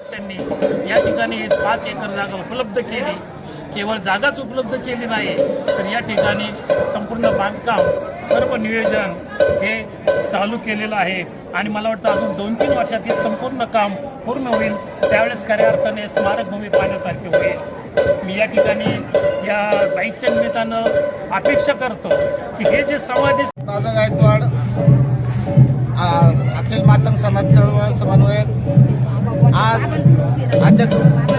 त्यांनी या ठिकाणी पाच एकर जागा उपलब्ध केली. केवळ जागाच उपलब्ध केली नाही तर या ठिकाणी संपूर्ण बांधकाम सर्व नियोजन हे चालू केलेलं आहे. आणि मला वाटतं अजून दोन तीन वर्षात हे संपूर्ण काम पूर्ण होईल. त्यावेळेस खऱ्या अर्थाने स्मारकभूमी पाहण्यासारखे होईल. मी या ठिकाणी या बाईकच्या निमित्तानं अपेक्षा करतो की हे जे समाधी गायकवाड अखिल मातंग समाज चळवळ समन्वयक आद्य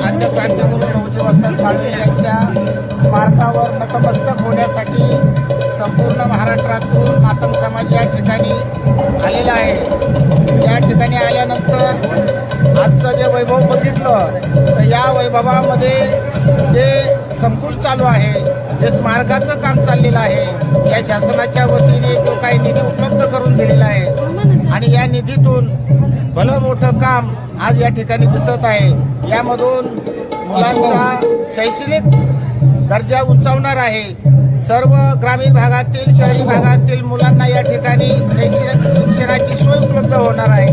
आद्य क्रांतिगुरू नवजी वसंत साळवे यांच्या स्मारकावर नतमस्तक होण्यासाठी संपूर्ण महाराष्ट्रातून मातंग समाज या ठिकाणी आलेला आहे या ठिकाणी आल्यानंतर आजचं जे वैभव बघितलं तर या वैभवामध्ये जे संकुल चालू आहे जे स्मारकाचं काम चाललेलं आहे या शासनाच्या वतीने जो काही निधी उपलब्ध करून दिलेला आहे आणि या निधीतून भलं मोठं काम आज या ठिकाणी दिसत आहे. यामधून मुलांचा शैक्षणिक दर्जा उंचावणार आहे. सर्व ग्रामीण भागातील शहरी भागातील मुलांना या ठिकाणी शैक्षणिक शिक्षणाची सोय उपलब्ध होणार आहे.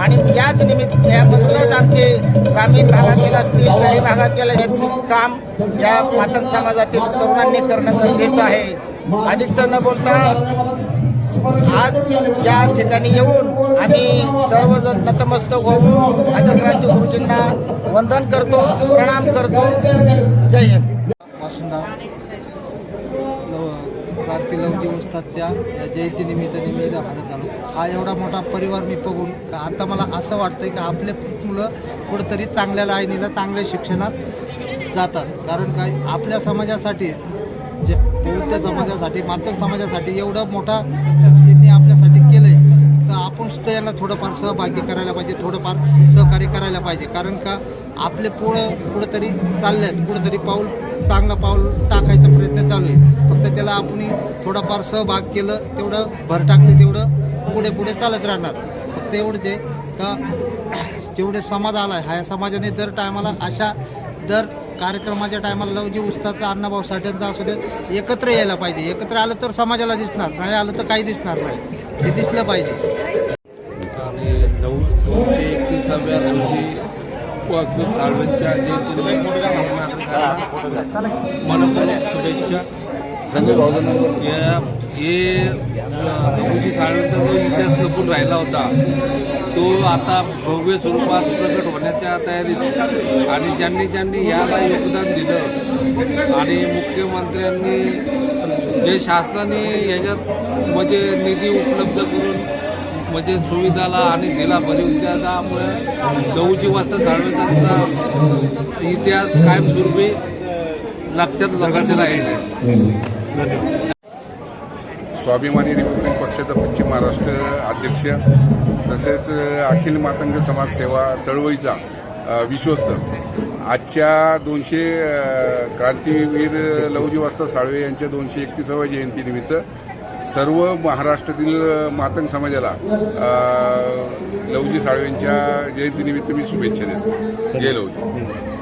आणि याच निमित्त यामधूनच आमचे ग्रामीण भागातील असतील शहरी भागातील याचे काम या मातंग समाजातील तरुणांनी करणं गरजेचं आहे. अधिकचं न बोलता आज या ठिकाणी येऊन आम्ही सर्वजण नतमस्तक होऊन आदक्रांती गुरुजींना वंदन करतो प्रणाम करतो. जय हिंद. बाशिंदा लव क्रांती लवजी उस्तादच्या या जयंतीनिमित्ताने मी भारत झालो. हा एवढा मोठा परिवार मी बघून का आता मला असं वाटतंय की आपले मुलं कुठंतरी चांगल्या लाईनीला चांगल्या शिक्षणात जातात. कारण काय? आपल्या समाजासाठी जे बौद्ध समाजासाठी मातक समाजासाठी एवढं मोठा त्यांनी आपल्यासाठी केलं आहे तर आपण सुद्धा यांना थोडंफार सहभागी करायला पाहिजे थोडंफार सहकार्य करायला पाहिजे. कारण का आपले पुढं कुठंतरी चालले आहेत कुठंतरी पाऊल चांगलं पाऊल टाकायचा प्रयत्न चालू आहे. फक्त त्याला आपण थोडाफार सहभाग केलं तेवढं भर टाकलं तेवढं पुढे पुढे चालत राहणार. फक्त एवढंच आहे का जेवढे समाज आला आहे ह्या समाजाने दर टायमाला अशा दर कार्यक्रमाच्या टायमाला लवजी उस्ताचा अण्णाभाऊ साठ्यांचा असू दे एकत्र यायला पाहिजे. एकत्र आलं तर समाजाला दिसणार नाही आलं तर काही दिसणार नाही. हे दिसलं पाहिजे. आणि नऊ दोनशे एकतीसाव्या उपवास साळवेंच्या मनपूर्वक शुभेच्छा. या हे नऊशे साळवेंचा जो इतिहास लपून राहिला होता तो आता भव्य स्वरूपात प्रकट होण्याच्या तयारीत आणि ज्यांनी ज्यांनी याला योगदान दिलं आणि मुख्यमंत्र्यांनी जे शासनाने याच्यात म्हणजे निधी उपलब्ध करून म्हणजे सुविधाला आणि दिला भरीव त्यामुळे नऊची वाजता साळवेंचा इतिहास कायमस्वरूपी लक्षात लक्षात आहे. स्वाभिमानी रिपब्लिक पक्षाचा पश्चिम महाराष्ट्र अध्यक्ष तसेच अखिल मातंग समाज सेवा चळवळीचा विश्वस्त. आजच्या दोनशे क्रांतीवीर लवजी वास्ता साळवे यांच्या दोनशे एकतीसाव्या जयंतीनिमित्त सर्व महाराष्ट्रातील मातंग समाजाला लवजी साळवेंच्या जयंतीनिमित्त मी शुभेच्छा देतो. जय लवजी.